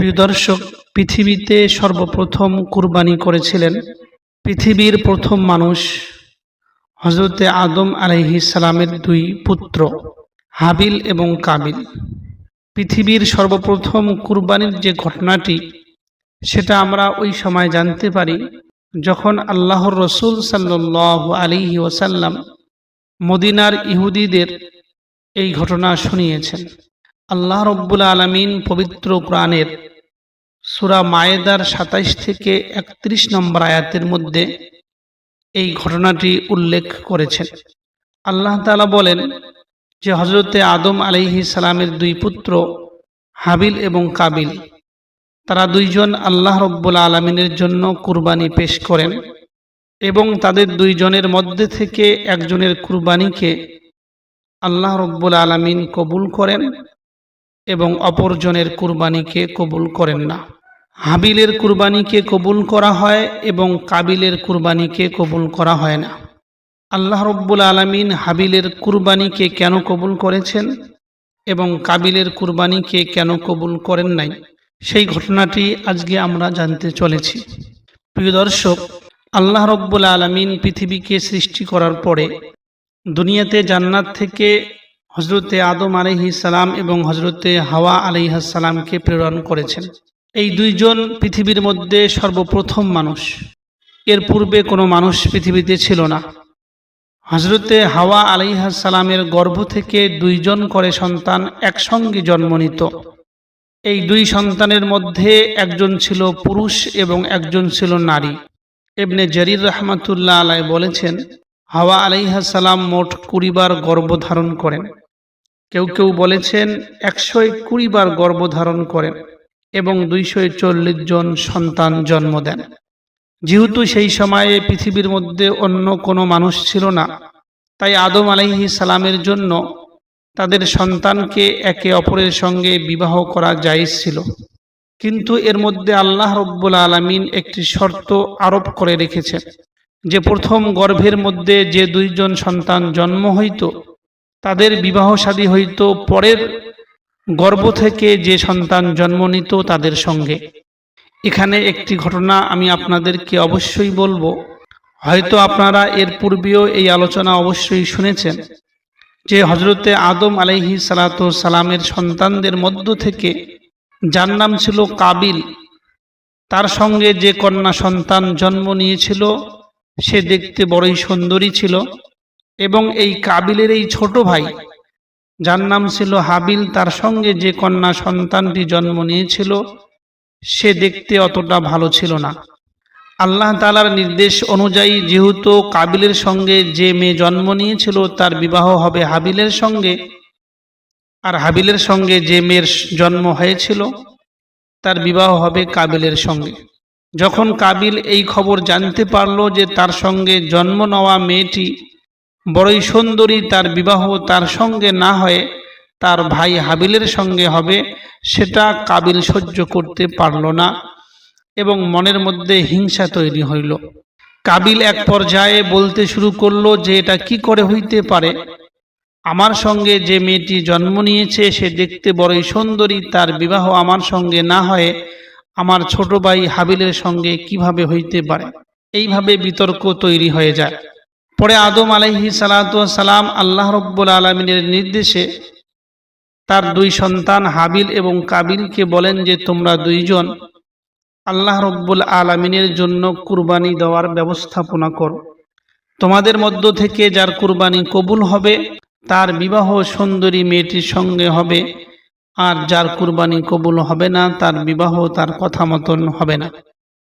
প্রিয় দর্শক পৃথিবীতে সর্বপ্রথম কুরবানি করেছিলেন পৃথিবীর প্রথম মানুষ হজরতে আদম আলাইহি সালামের দুই পুত্র, হাবিল এবং কাবিল। পৃথিবীর সর্বপ্রথম কুরবানির যে ঘটনাটি, সেটা আমরা ওই সময় জানতে পারি যখন আল্লাহর রসুল সাল্লাহ আলিহি ওসাল্লাম মদিনার ইহুদিদের এই ঘটনা শুনিয়েছেন। আল্লাহ রব্বুল আলমিন পবিত্র কোরআনের সুরা মায়েদার সাতাইশ থেকে একত্রিশ নম্বর আয়াতের মধ্যে এই ঘটনাটি উল্লেখ করেছেন। আল্লাহ তালা বলেন যে হজরতে আদম আলিহি সালামের দুই পুত্র হাবিল এবং কাবিল, তারা দুইজন আল্লাহ রব্বুল আলমিনের জন্য কুরবানি পেশ করেন এবং তাদের দুইজনের মধ্যে থেকে একজনের কুরবানিকে আল্লাহ রব্বুল আলমিন কবুল করেন এবং অপরজনের কুরবানিকে কবুল করেন না। হাবিলের কুরবানিকে কবুল করা হয় এবং কাবিলের কুরবানিকে কবুল করা হয় না। আল্লাহ রব্বুল আলমিন হাবিলের কুরবানিকে কেন কবুল করেছেন এবং কাবিলের কুরবানিকে কেন কবুল করেন নাই, সেই ঘটনাটি আজকে আমরা জানতে চলেছি। প্রিয় দর্শক, আল্লাহ রব্বুল আলমিন পৃথিবীকে সৃষ্টি করার পরে দুনিয়াতে জান্নাত থেকে হজরতে আদম সালাম এবং হজরতে হাওয়া আলহাসালামকে প্রেরণ করেছেন। এই দুইজন পৃথিবীর মধ্যে সর্বপ্রথম মানুষ। এর পূর্বে কোনো মানুষ পৃথিবীতে ছিল না। হজরতে হাওয়া আলাইহাসালামের গর্ভ থেকে দুইজন করে সন্তান একসঙ্গে জন্ম নিত। এই দুই সন্তানের মধ্যে একজন ছিল পুরুষ এবং একজন ছিল নারী। এমনি জরির রহমাতুল্লাহ আলাই বলেছেন, হাওয়া আলাইহাসালাম মোট কুড়িবার গর্ভধারণ করেন। কেউ কেউ বলেছেন একশো কুড়িবার গর্ভধারণ করেন এবং দুইশো চল্লিশ জন সন্তান জন্ম দেন। যেহেতু সেই সময়ে পৃথিবীর মধ্যে অন্য কোনো মানুষ ছিল না, তাই আদম আলাইহি সালামের জন্য তাদের সন্তানকে একে অপরের সঙ্গে বিবাহ করা জায়জ ছিল। কিন্তু এর মধ্যে আল্লাহ রব্বুল আলমিন একটি শর্ত আরোপ করে রেখেছেন যে প্রথম গর্ভের মধ্যে যে দুইজন সন্তান জন্ম হইত তাদের বিবাহ সাদী হইত পরের গর্ভ থেকে যে সন্তান জন্ম নিত তাদের সঙ্গে। এখানে একটি ঘটনা আমি আপনাদেরকে অবশ্যই বলব। হয়তো আপনারা এর পূর্বেও এই আলোচনা অবশ্যই শুনেছেন যে হজরতে আদম আলাইহি সালাত সালামের সন্তানদের মধ্য থেকে যার নাম ছিল কাবিল, তার সঙ্গে যে কন্যা সন্তান জন্ম নিয়েছিল, সে দেখতে বড়ই সুন্দরী ছিল। এবং এই কাবিলের এই ছোট ভাই, যার নাম ছিল হাবিল, তার সঙ্গে যে কন্যা সন্তানটি জন্ম নিয়েছিল, সে দেখতে অতটা ভালো ছিল না। আল্লাহ তালার নির্দেশ অনুযায়ী যেহেতু কাবিলের সঙ্গে যে মেয়ে জন্ম নিয়েছিল, তার বিবাহ হবে হাবিলের সঙ্গে, আর হাবিলের সঙ্গে যে মেয়ের জন্ম হয়েছিল, তার বিবাহ হবে কাবিলের সঙ্গে। যখন কাবিল এই খবর জানতে পারল যে তার সঙ্গে জন্ম নেওয়া মেয়েটি বড়ই সুন্দরী তার বিবাহ তার সঙ্গে না হয়ে তার ভাই হাবিলের সঙ্গে হবে, সেটা কাবিল সহ্য করতে পারল না এবং মনের মধ্যে হিংসা তৈরি হইল। কাবিল এক পর্যায়ে বলতে শুরু করল যে, এটা কি করে হইতে পারে? আমার সঙ্গে যে মেয়েটি জন্ম নিয়েছে, সে দেখতে বড়ই সুন্দরী, তার বিবাহ আমার সঙ্গে না হয়ে আমার ছোট ভাই হাবিলের সঙ্গে কীভাবে হইতে পারে? এইভাবে বিতর্ক তৈরি হয়ে যায়। পরে আদম আলহি সালাম আল্লাহ রব্বুল আলমিনের নির্দেশে তার দুই সন্তান হাবিল এবং কাবিলকে বলেন যে তোমরা দুইজন আল্লাহ রব্বুল আলমিনের জন্য কুরবানি দেওয়ার ব্যবস্থাপনা করো। তোমাদের মধ্য থেকে যার কুরবানি কবুল হবে, তার বিবাহ সুন্দরী মেয়েটির সঙ্গে হবে, আর যার কুরবানি কবুল হবে না, তার বিবাহ তার কথা মতন হবে না।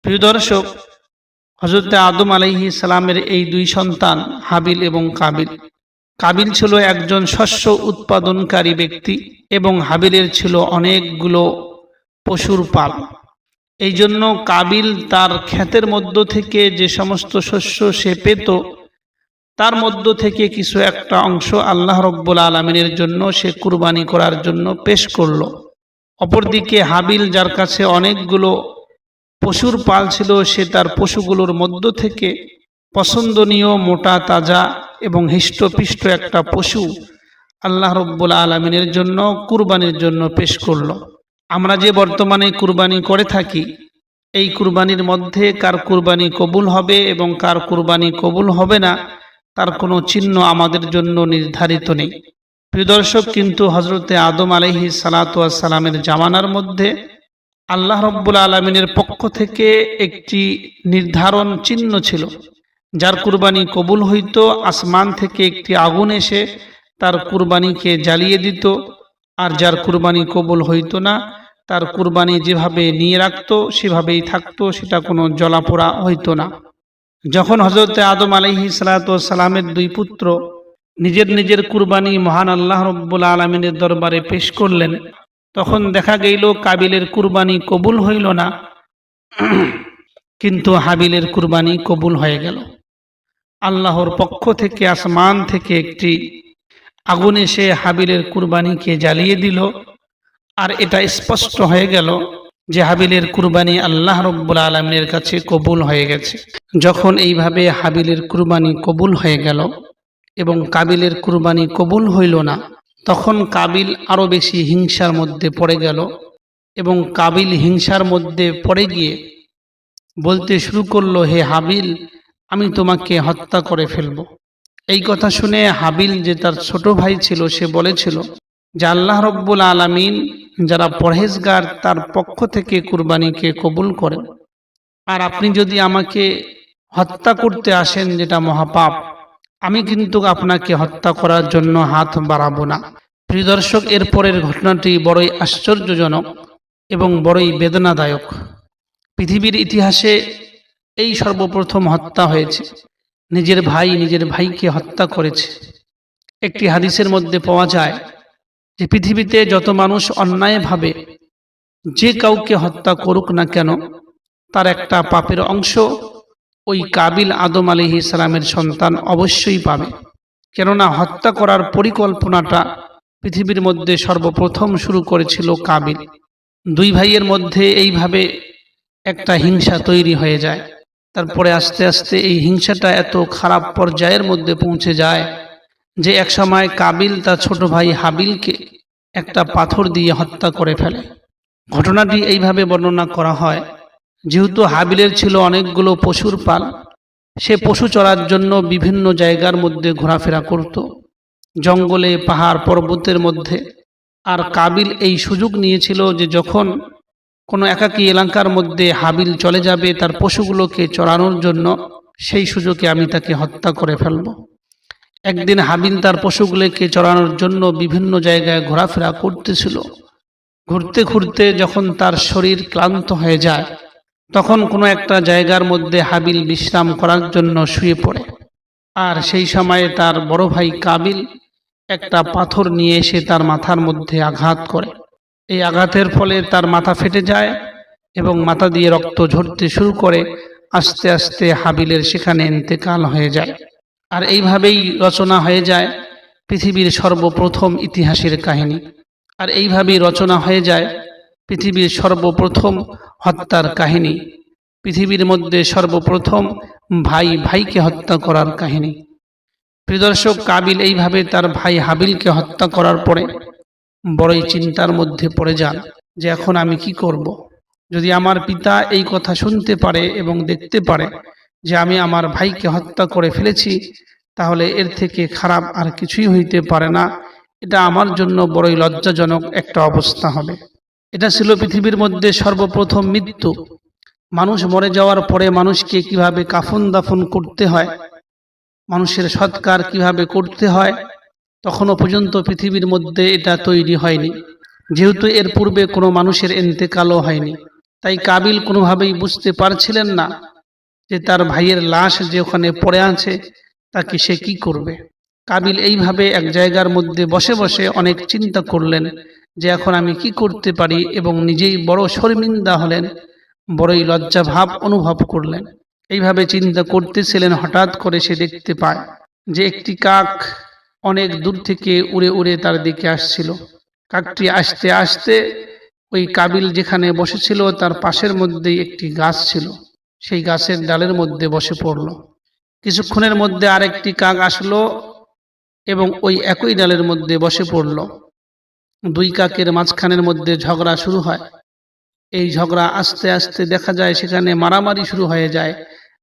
প্রিয় দর্শক হজরত আদম আলাইহি সালামের এই দুই সন্তান, হাবিল এবং কাবিল। কাবিল ছিল একজন শস্য উৎপাদনকারী ব্যক্তি এবং হাবিলের ছিল অনেকগুলো পশুর পাল। এই জন্য কাবিল তার ক্ষেতের মধ্য থেকে যে সমস্ত শস্য সে পেত, তার মধ্য থেকে কিছু একটা অংশ আল্লাহ রব্বুল আলমিনের জন্য সে কুরবানি করার জন্য পেশ করল। অপরদিকে হাবিল যার কাছে অনেকগুলো পশুর পাল ছিল সে তার পশুগুলোর মধ্য থেকে পছন্দনীয় মোটা, তাজা এবং হৃষ্টপিষ্ট একটা পশু আল্লাহ রব্বুল আলমিনের জন্য, কুরবানির জন্য পেশ করল। আমরা যে বর্তমানে কুরবানি করে থাকি, এই কুরবানির মধ্যে কার কুরবানি কবুল হবে এবং কার কুরবানি কবুল হবে না, তার কোনো চিহ্ন আমাদের জন্য নির্ধারিত নেই। প্রিয় দর্শক, কিন্তু হজরতে আদম আলহি সালামের জামানার মধ্যে আল্লাহ রব্বুল আলমিনের পক্ষ থেকে একটি নির্ধারণ চিহ্ন ছিল। যার কুরবানি কবুল হইত, আসমান থেকে একটি আগুন এসে তার কুরবানিকে জ্বালিয়ে দিত। আর যার কুরবানি কবুল হইতো না, তার কুরবানি যেভাবে নিয়ে রাখত, সেভাবেই থাকতো, সেটা কোনো জলাপোড়া হইতো না। যখন হজরত আদম আলহি সালামের দুই পুত্র নিজের নিজের কুরবানি মহান আল্লাহ রব্বুল আলমিনের দরবারে পেশ করলেন তখন দেখা গেল কাবিলের কুরবানি কবুল হইল না। কিন্তু হাবিলের কুরবানি কবুল হয়ে গেল। আল্লাহর পক্ষ থেকে, আসমান থেকে একটি আগুনে এসে হাবিলের কুরবানিকে জ্বালিয়ে দিল। আর এটা স্পষ্ট হয়ে গেল যে হাবিলের কুরবানি আল্লাহ রব্বুল আলমিনের কাছে কবুল হয়ে গেছে। যখন এইভাবে হাবিলের কুরবানি কবুল হয়ে গেল এবং কাবিলের কুরবানি কবুল হইল না তখন কাবিল আরও বেশি হিংসার মধ্যে পড়ে গেল এবং কাবিল হিংসার মধ্যে পড়ে গিয়ে বলতে শুরু করল, হে হাবিল, আমি তোমাকে হত্যা করে ফেলব। এই কথা শুনে হাবিল, যে তার ছোট ভাই ছিল, সে বলেছিল, যে আল্লাহ রব্বুল আলমিন যারা পরহেজগার, তার পক্ষ থেকে কুরবানিকে কবুল করেন। আর আপনি যদি আমাকে হত্যা করতে আসেন, যেটা মহাপাপ আমি কিন্তু আপনাকে হত্যা করার জন্য হাত বাড়াবো না। প্রিয় দর্শক, এর পরের ঘটনাটি বড়ই আশ্চর্যজনক এবং বড়ই বেদনাদায়ক। পৃথিবীর ইতিহাসে এই সর্বপ্রথম হত্যা হয়েছে। নিজের ভাই নিজের ভাইকে হত্যা করেছে। একটি হাদিসের মধ্যে পাওয়া যায় যে পৃথিবীতে যত মানুষ অন্যায়ভাবে যে কাউকে হত্যা করুক না কেন, তার একটা পাপের অংশ ওই কাবিল আদম আলী ইসলামের সন্তান অবশ্যই পাবে। কেননা হত্যা করার পরিকল্পনাটা পৃথিবীর মধ্যে সর্বপ্রথম শুরু করেছিল কাবিল। দুই ভাইয়ের মধ্যে এইভাবে একটা হিংসা তৈরি হয়ে যায়। তারপরে আস্তে আস্তে এই হিংসাটা এত খারাপ পর্যায়ের মধ্যে পৌঁছে যায় যে একসময় কাবিল তার ছোট ভাই হাবিলকে একটা পাথর দিয়ে হত্যা করে ফেলে। ঘটনাটি এইভাবে বর্ণনা করা হয় যেহেতু হাবিলের ছিল অনেকগুলো পশুর পাল, সে পশু চড়ার জন্য বিভিন্ন জায়গার মধ্যে ঘোরাফেরা করত। জঙ্গলে, পাহাড় পর্বতের মধ্যে। আর কাবিল এই সুযোগ নিয়েছিল যে যখন কোনো একাকী এলাকার মধ্যে হাবিল চলে যাবে তার পশুগুলোকে চড়ানোর জন্য, সেই সুযোগে আমি তাকে হত্যা করে ফেলব। একদিন হাবিল তার পশুগুলোকে চড়ানোর জন্য বিভিন্ন জায়গায় ঘোরাফেরা করতেছিল। ঘুরতে ঘুরতে যখন তার শরীর ক্লান্ত হয়ে যায় তখন কোনো একটা জায়গার মধ্যে হাবিল বিশ্রাম করার জন্য শুয়ে পড়ে। আর সেই সময়ে তার বড় ভাই কাবিল একটা পাথর নিয়ে এসে তার মাথার মধ্যে আঘাত করে। এই আঘাতের ফলে তার মাথা ফেটে যায় এবং মাথা দিয়ে রক্ত ঝরতে শুরু করে, আস্তে আস্তে হাবিলের সেখানে ইন্তেকাল হয়ে যায়। আর এইভাবেই রচনা হয়ে যায় পৃথিবীর সর্বপ্রথম ইতিহাসের কাহিনী। আর এইভাবেই রচনা হয়ে যায় পৃথিবীর সর্বপ্রথম হত্যার কাহিনী। পৃথিবীর মধ্যে সর্বপ্রথম ভাই ভাইকে হত্যা করার কাহিনী। প্রিদর্শক কাবিল এইভাবে তার ভাই হাবিলকে হত্যা করার পরে বড়ই চিন্তার মধ্যে পড়ে যান যে এখন আমি কি করব। যদি আমার পিতা এই কথা শুনতে পারে এবং দেখতে পারে যে আমি আমার ভাইকে হত্যা করে ফেলেছি, তাহলে এর থেকে খারাপ আর কিছুই হইতে পারে না। এটা আমার জন্য বড়ই লজ্জাজনক একটা অবস্থা হবে। এটা ছিল পৃথিবীর মধ্যে সর্বপ্রথম মৃত্যু। মানুষ মরে যাওয়ার পরে মানুষকে কীভাবে কাফন দাফন করতে হয়, মানুষের সৎকার কীভাবে করতে হয়, তখনও পর্যন্ত পৃথিবীর মধ্যে এটা তৈরি হয়নি। যেহেতু এর পূর্বে কোনো মানুষের এন্তেকালও হয়নি, তাই কাবিল কোনোভাবেই বুঝতে পারছিলেন না যে তার ভাইয়ের লাশ যে ওখানে পড়ে আছে, তাকে সে কি করবে। কাবিল এইভাবে এক জায়গার মধ্যে বসে বসে অনেক চিন্তা করলেন যে এখন আমি কি করতে পারি এবং নিজেই বড় শর্মিন্দা হলেন, বড়ই লজ্জা ভাব অনুভব করলেন। এইভাবে চিন্তা করতেছিলেন, হঠাৎ করে সে দেখতে পায় যে একটি কাক অনেক দূর থেকে উড়ে উড়ে তার দিকে আসছিল। কাকটি আসতে আসতে ওই কাবিল যেখানে বসেছিল, তার পাশের মধ্যেই একটি গাছ ছিল। সেই গাছের ডালের মধ্যে বসে পড়ল। কিছুক্ষণের মধ্যে আরেকটি কাক আসলো এবং ওই একই ডালের মধ্যে বসে পড়ল। দুই কাকের মাঝখানের মধ্যে ঝগড়া শুরু হয়। এই ঝগড়া আস্তে আস্তে দেখা যায়, সেখানে মারামারি শুরু হয়ে যায়।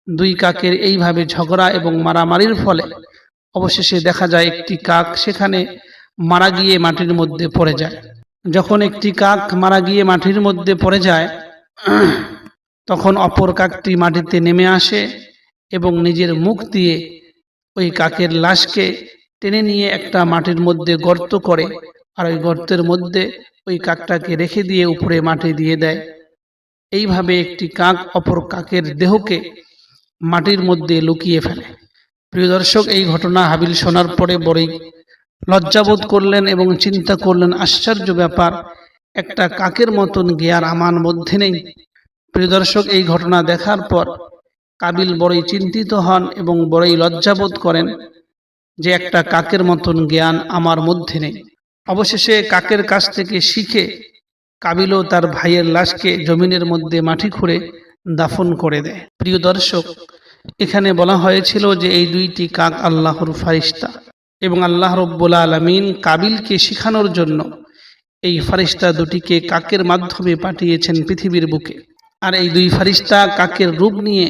দুই কাকের এইভাবে ঝগড়া এবং মারামারির ফলে অবশেষে দেখা যায়, একটি কাক সেখানে মারা গিয়ে মাটির মধ্যে পড়ে যায়। যখন একটি কাক মারা গিয়ে মাটির মধ্যে পড়ে যায়, তখন অপর কাকটি মাটিতে নেমে আসে এবং নিজের মুখ দিয়ে ওই কাকের লাশকে টেনে নিয়ে একটা মাটির মধ্যে গর্ত করে আর ওই গর্তের মধ্যে ওই কাকটাকে রেখে দিয়ে উপরে মাটি দিয়ে দেয়। এইভাবে একটি কাক অপর কাকের দেহকে মাটির মধ্যে লুকিয়ে ফেলে। প্রিয় দর্শক, এই ঘটনা হাবিল শোনার পরে বড়ই লজ্জাবোধ করলেন এবং চিন্তা করলেন, আশ্চর্য ব্যাপার, একটা কাকের মতন জ্ঞান আমার মধ্যে নেই। প্রিয় দর্শক, এই ঘটনা দেখার পর কাবিল বড়ই চিন্তিত হন এবং বড়ই লজ্জাবোধ করেন যে একটা কাকের মতন জ্ঞান আমার মধ্যে নেই। অবশেষে কাকের কাছ থেকে শিখে কাবিলও তার ভাইয়ের লাশকে জমিনের মধ্যে মাটি খুঁড়ে দাফন করে দেয়। প্রিয় দর্শক, এখানে বলা হয়েছিল যে এই দুইটি কাক আল্লাহর ফারিস্তা এবং আল্লাহ রব্বুল আলমিন কাবিলকে শিখানোর জন্য এই ফারিস্তা দুটিকে কাকের মাধ্যমে পাঠিয়েছেন পৃথিবীর বুকে। আর এই দুই ফারিস্তা কাকের রূপ নিয়ে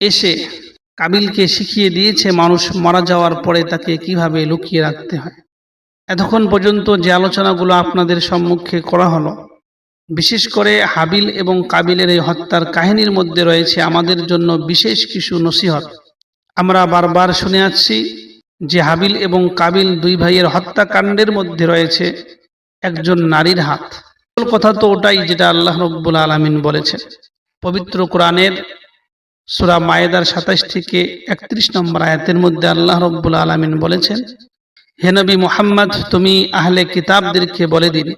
এসে কাবিলকে শিখিয়ে দিয়েছে, মানুষ মারা যাওয়ার পরে তাকে কীভাবে লুকিয়ে রাখতে হয়। এতক্ষণ পর্যন্ত যে আলোচনাগুলো আপনাদের সম্মুখে করা হলো, বিশেষ করে হাবিল এবং কাবিলের এই হত্যার কাহিনীর মধ্যে রয়েছে আমাদের জন্য বিশেষ কিছু নসিহত। আমরা বারবার শুনে আসছি যে হাবিল এবং কাবিল দুই ভাইয়ের হত্যাকাণ্ডের মধ্যে রয়েছে একজন নারীর হাত। কথা তো ওটাই যেটা আল্লাহ রব্বুল আলমিন বলেছেন। পবিত্র কোরআনের সুরা মায়েদার সাতাশ থেকে একত্রিশ নম্বর আয়াতের মধ্যে আল্লাহ রব্বুল আলমিন বলেছেন হে নবী মুহাম্মদ, তুমি আহলে কিতাবদেরকে বলে দিন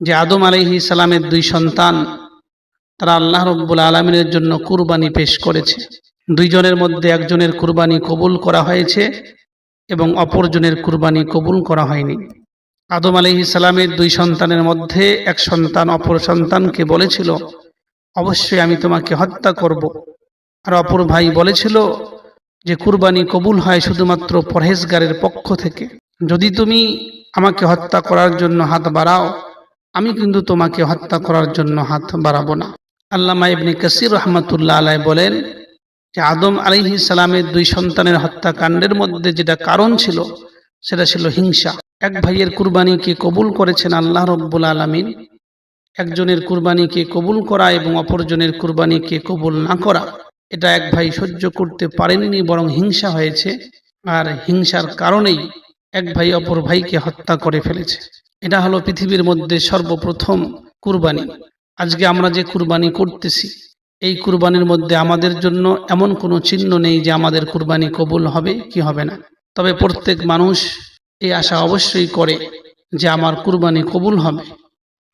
যে আদম আলহি সালামের দুই সন্তান, তারা আল্লাহ রব্বুল আলমিনের জন্য কুরবানি পেশ করেছে। দুইজনের মধ্যে একজনের কুরবানি কবুল করা হয়েছে এবং অপরজনের কুরবানি কবুল করা হয়নি। আদম আলহি সালামের দুই সন্তানের মধ্যে এক সন্তান অপর সন্তানকে বলেছিল, অবশ্যই আমি তোমাকে হত্যা করব। আর অপর ভাই বলেছিল যে, কুরবানি কবুল হয় শুধুমাত্র পরহেজগারের পক্ষ থেকে। যদি তুমি আমাকে হত্যা করার জন্য হাত বাড়াও, আমি কিন্তু তোমাকে হত্যা করার জন্য হাত বাড়াবো না। আল্লামা ইবনে কাসির রহমতুল্লাহ আলাই বলেন যে আদম আলিহি সালামের দুই সন্তানের হত্যাকাণ্ডের মধ্যে যেটা কারণ ছিল, সেটা ছিল হিংসা। এক ভাইয়ের কুরবানিকে কবুল করেছেন আল্লাহ রব্বুল আলমিন, একজনের কুরবানিকে কবুল করা এবং অপরজনের কুরবানিকে কবুল না করা, এটা এক ভাই সহ্য করতে পারেননি, বরং হিংসা হয়েছে। আর হিংসার কারণেই এক ভাই অপর ভাইকে হত্যা করে ফেলেছে। এটা হলো পৃথিবীর মধ্যে সর্বপ্রথম কুরবানি। আজকে আমরা যে কুরবানি করতেছি, এই কুরবানির মধ্যে আমাদের জন্য এমন কোনো চিহ্ন নেই যে আমাদের কুরবানি কবুল হবে কি হবে না। তবে প্রত্যেক মানুষ এই আশা অবশ্যই করে যে আমার কুরবানি কবুল হবে।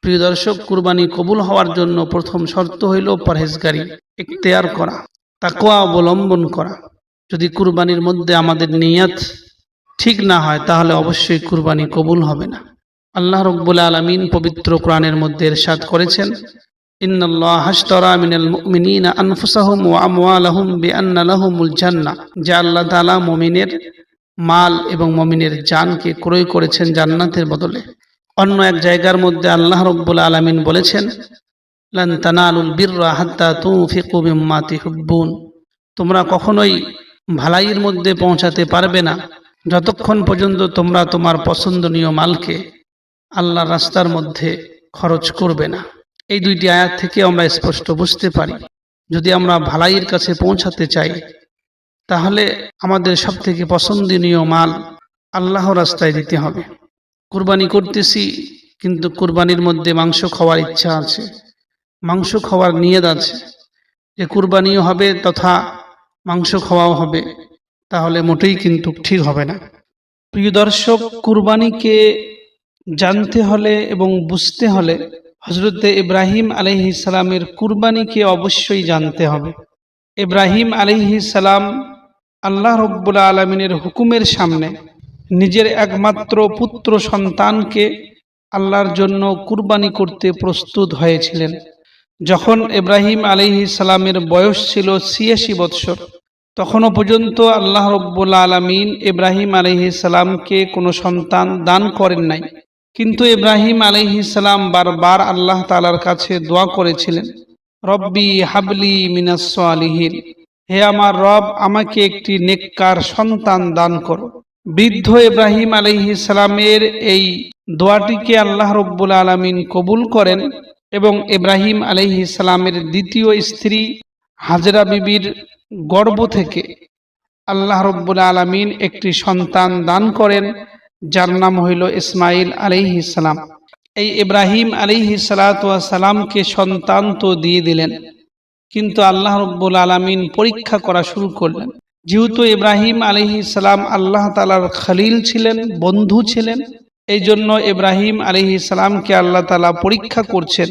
প্রিয় দর্শক, কুরবানি কবুল হওয়ার জন্য প্রথম শর্ত হইল পরহেজগারি, ইখতিয়ার করা তাকোয়া অবলম্বন করা। যদি কুরবানির মধ্যে আমাদের নিয়াত ঠিক না হয় তাহলে অবশ্যই কুরবানি কবুল হবে না। আল্লাহ রব্বুল আলমিন পবিত্র কোরআনের মধ্যে এরশাদ করেছেন যে আল্লাহ তাআলা মুমিনের মাল এবং মুমিনের জানকে ক্রয় করেছেন জান্নাতের বদলে। অন্য এক জায়গার মধ্যে আল্লাহ রব্বুল আলমিন বলেছেন, লান বিররা হাত্তা তুনফিকু মিম্মা তুহিব্বুন তোমরা কখনোই ভালাইয়ের মধ্যে পৌঁছাতে পারবে না যতক্ষণ পর্যন্ত তোমরা তোমার পছন্দনীয় মালকে আল্লাহ রাস্তার মধ্যে খরচ করবে না। এই দুইটি আয়াত থেকে আমরা স্পষ্ট বুঝতে পারি। যদি আমরা ভালাইয়ের কাছে পৌঁছাতে চাই, তাহলে আমাদের সব থেকে পছন্দনীয় মাল আল্লাহ রাস্তায় দিতে হবে। কুরবানি করতেছি, কিন্তু কুরবানির মধ্যে মাংস খাওয়ার ইচ্ছা আছে। মাংস খাওয়ার নিয়ত আছে যে কুরবানিও হবে তথা মাংস খাওয়াও হবে। তাহলে মোটেই কিন্তু ঠিক হবে না। প্রিয় দর্শক, কুরবানিকে জানতে হলে এবং বুঝতে হলে হজরতে ইব্রাহিম আলহি সালামের কুরবানিকে অবশ্যই জানতে হবে। ইব্রাহিম আলহি সালাম আল্লাহ রব্বুল আলমিনের হুকুমের সামনে নিজের একমাত্র পুত্র সন্তানকে আল্লাহর জন্য কুরবানি করতে প্রস্তুত হয়েছিলেন। যখন ইব্রাহিম আলহি সালামের বয়স ছিল ছিয়াশি বৎসর তখনও পর্যন্ত আল্লাহ রব্বুল আলমিন ইব্রাহিম সালামকে কোনো সন্তান দান করেন নাই। কিন্তু ইব্রাহিম আলহিসাল্লাম বারবার আল্লাহ তালার কাছে দোয়া করেছিলেন, রব্বি হাবলি মিনাস আলিহিন হে আমার রব, আমাকে একটি নেককার সন্তান দান করো। বৃদ্ধ ইব্রাহিম আলহিসাল্লামের এই দোয়াটিকে আল্লাহ রব্বুল আলমিন কবুল করেন এবং ইব্রাহিম আলহিসাল্লামের দ্বিতীয় স্ত্রী হাজরা বিবির গর্ভ থেকে আল্লাহ রব্বুল আলমিন একটি সন্তান দান করেন, যার নাম হইল ইসমাইল আলিহি এই ইব্রাহিম আলিহি সালাতামকে সন্তান তো দিয়ে দিলেন, কিন্তু আল্লাহ রব্বুল আলমিন পরীক্ষা করা শুরু করলেন। যেহেতু ইব্রাহিম আলিহি সালাম আল্লাহ তালার খলিল ছিলেন, বন্ধু ছিলেন এই জন্য ইব্রাহিম আলিহি আল্লাহ তালা পরীক্ষা করছেন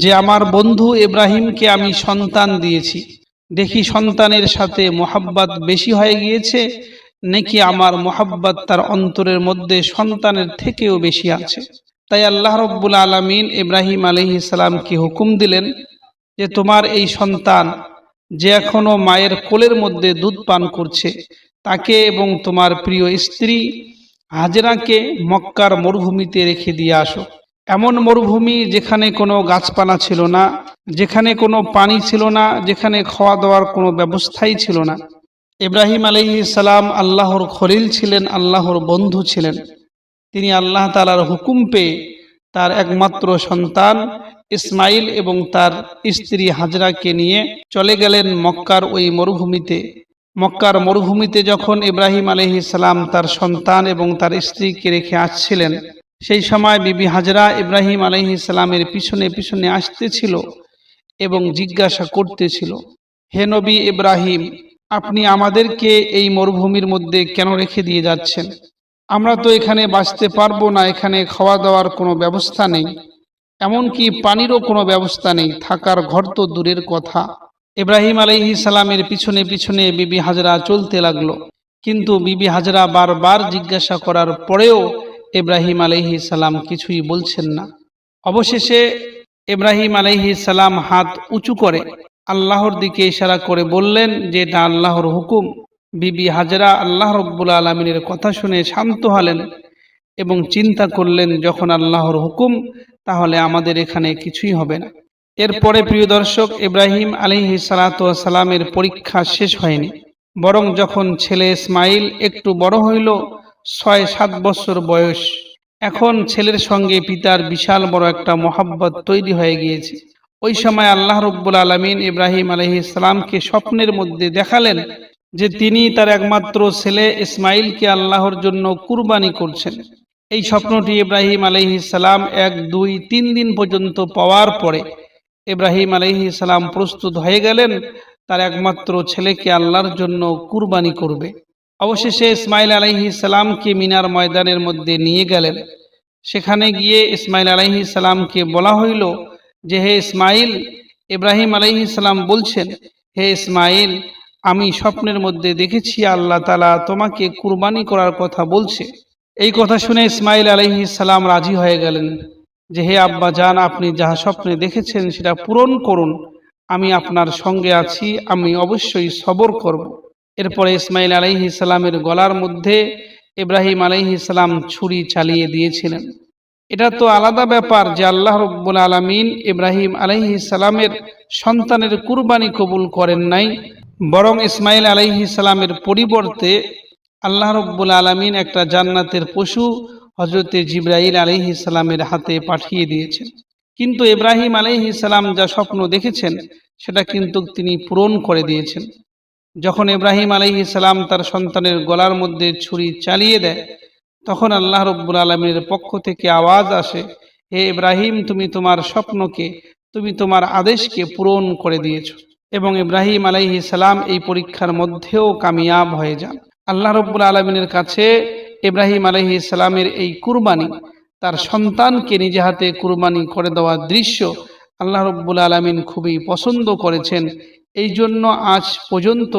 যে, আমার বন্ধু ইব্রাহিমকে আমি সন্তান দিয়েছি। দেখি সন্তানের সাথে মোহাব্বত বেশি হয়ে গিয়েছে নাকি আমার মোহাব্বত তার অন্তরের মধ্যে সন্তানের থেকেও বেশি আছে। তাই আল্লাহ রব্বুল আলমিন ইব্রাহিম আলহি সালামকে হুকুম দিলেন যে তোমার এই সন্তান যে এখনও মায়ের কোলের মধ্যে দুধ পান করছে তাকে এবং তোমার প্রিয় স্ত্রী হাজরাকে মক্কার মরুভূমিতে রেখে দিয়ে আসো। এমন মরুভূমি যেখানে কোনো গাছপালা ছিল না, যেখানে কোনো পানি ছিল না, যেখানে খাওয়া দাওয়ার কোনো ব্যবস্থাই ছিল না। ইব্রাহিম আলহি সালাম আল্লাহর খলিল ছিলেন, আল্লাহর বন্ধু ছিলেন। তিনি আল্লাহ তালার হুকুম পেয়ে তার একমাত্র সন্তান ইসমাইল এবং তার স্ত্রী হাজরাকে নিয়ে চলে গেলেন মক্কার ওই মরুভূমিতে। মক্কার মরুভূমিতে যখন ইব্রাহিম আলহি সালাম তার সন্তান এবং তার স্ত্রীকে রেখে আসছিলেন সেই সময় বিবি হাজরা ইব্রাহিম আলহি সালামের পিছনে পিছনে আসতেছিল এবং জিজ্ঞাসা করতেছিল, হে নবী ইব্রাহিম, আপনি আমাদেরকে এই মরুভূমির মধ্যে কেন রেখে দিয়ে যাচ্ছেন? আমরা তো এখানে বাঁচতে পারব না, এখানে খাওয়া দাওয়ার কোনো ব্যবস্থা নেই। এমনকি পানিরও কোনো ব্যবস্থা নেই, থাকার ঘর তো দূরের কথা। ইব্রাহিম আলহি সালামের পিছনে পিছনে বিবি হাজরা চলতে লাগল। কিন্তু বিবি হাজরা বারবার জিজ্ঞাসা করার পরেও ইব্রাহিম আলহি সালাম কিছুই বলছেন না। অবশেষে ইব্রাহিম আলহি সালাম হাত উঁচু করে আল্লাহর দিকে ইশারা করে বললেন যে, এটা আল্লাহর হুকুম। বিবি হাজরা আল্লাহ রব্বুল আলমিনের কথা শুনে শান্ত হলেন এবং চিন্তা করলেন, যখন আল্লাহর হুকুম, তাহলে আমাদের এখানে কিছুই হবে না। এরপরে প্রিয় দর্শক, ইব্রাহিম আলিহি সালামের পরীক্ষা শেষ হয়নি। বরং যখন ছেলে ইসমাইল একটু বড় হইল ছয় সাত বছর বয়স। এখন ছেলের সঙ্গে পিতার বিশাল বড় একটা মহাব্বত তৈরি হয়ে গিয়েছে। ওই সময় আল্লাহ রব্বুল আলমিন ইব্রাহিম আলহি ইসলামকে স্বপ্নের মধ্যে দেখালেন যে তিনি তার একমাত্র ছেলে ইসমাইলকে আল্লাহর জন্য কুরবানি করছেন। এই স্বপ্নটি ইব্রাহিম আলহি সালাম এক, দুই, তিন দিন পর্যন্ত পাওয়ার পরে ইব্রাহিম আলহি সালাম প্রস্তুত হয়ে গেলেন, তার একমাত্র ছেলেকে আল্লাহর জন্য কুরবানি করবে। অবশেষে ইসমাইল আলহি সালামকে মিনার ময়দানের মধ্যে নিয়ে গেলেন। সেখানে গিয়ে ইসমাইল আলহি সালামকে বলা হইল যে, হে ইসমাইল, ইব্রাহিম আলহি সালাম বলছেন, হে ইসমাইল, আমি স্বপ্নের মধ্যে দেখেছি আল্লাহ তালা তোমাকে কুরবানি করার কথা বলছে। এই কথা শুনে ইসমাইল আলহি সালাম রাজি হয়ে গেলেন যে, হে আব্বা যান আপনি যাহা স্বপ্নে দেখেছেন সেটা পূরণ করুন। আমি আপনার সঙ্গে আছি, আমি অবশ্যই সবর করব। এরপরে ইসমাইল আলহি সালামের গলার মধ্যে ইব্রাহিম আলহি সালাম ছুরি চালিয়ে দিয়েছিলেন। এটা তো আলাদা ব্যাপার যে আল্লাহ রব্বুল আলমিন ইব্রাহিম আলহি সালামের সন্তানের কুরবানি কবুল করেন নাই, বরং ইসমাইল আলহি সালামের পরিবর্তে আল্লাহ রব্বুল আলমিন একটা জান্নাতের পশু হজরতে জিব্রাইল আলহি সালামের হাতে পাঠিয়ে দিয়েছেন। কিন্তু ইব্রাহিম আলহি সালাম যা স্বপ্ন দেখেছেন, সেটা কিন্তু তিনি পূরণ করে দিয়েছেন। যখন ইব্রাহিম আলহি সালাম তার সন্তানের গলার মধ্যে ছুরি চালিয়ে দেয় তখন আল্লাহ রব্বুল আলমীর পক্ষ থেকে আওয়াজ আসে হে ইব্রাহিম তুমি তোমার স্বপ্নকে তুমি তোমার আদেশকে পূরণ করে দিয়েছ। এবং ইব্রাহিম আলাইহি সালাম এই পরীক্ষার মধ্যেও কামিয়াব হয়ে যান। আল্লাহ রব্বুল আলমিনের কাছে ইব্রাহিম আলহি সালামের এই কুরবানি তার সন্তানকে নিজে হাতে কুরবানি করে দেওয়ার দৃশ্য আল্লাহ রব্বুল আলমিন খুবই পছন্দ করেছেন। এই জন্য আজ পর্যন্ত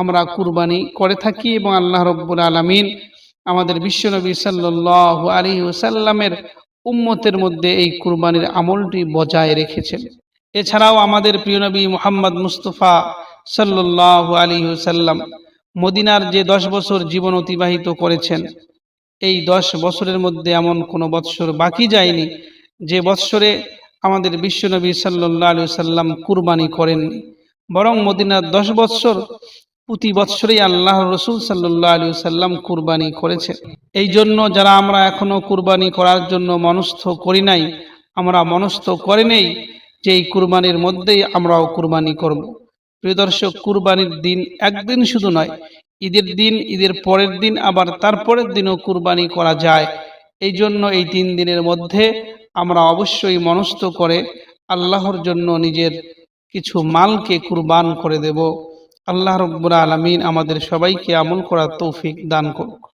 আমরা কুরবানি করে থাকি এবং আল্লাহ রব্বুল আলমিন আমাদের বিশ্বনবী সাল্লাহ আলী ওসাল্লামের উম্মতের মধ্যে এই কুরবানির আমলটি বজায় রেখেছেন। এছাড়াও আমাদের প্রিয় নবী মোহাম্মদ মুস্তফা সাল্লাহ আলী সাল্লাম মদিনার যে দশ বছর জীবন অতিবাহিত করেছেন, এই দশ বছরের মধ্যে এমন কোনো বৎসর বাকি যায়নি যে বৎসরে আমাদের বিশ্বনবী সাল্লাহ আলু সাল্লাম কুরবানি করেননি। বরং মদিনার দশ বৎসর, প্রতি বৎসরেই আল্লাহ রসুল সাল্লাহ আলু সাল্লাম কুরবানি করেছে। এই জন্য যারা আমরা এখনও কুরবানি করার জন্য মনস্থ করি নাই, আমরা মনস্থ করে নেই যে এই কুরবানির মধ্যেই আমরাও কুরবানি করব। প্রিয় দর্শক, কুরবানির দিন একদিন শুধু নয়, ঈদের দিন, ঈদের পরের দিন, আবার তারপরের দিনও কুরবানি করা যায়। এই জন্য এই তিন দিনের মধ্যে আমরা অবশ্যই মনস্থ করে আল্লাহর জন্য নিজের কিছু মালকে কুরবান করে দেব। আল্লাহ রব্বুর আলমিন আমাদের সবাইকে আমল করার তৌফিক দান করুক।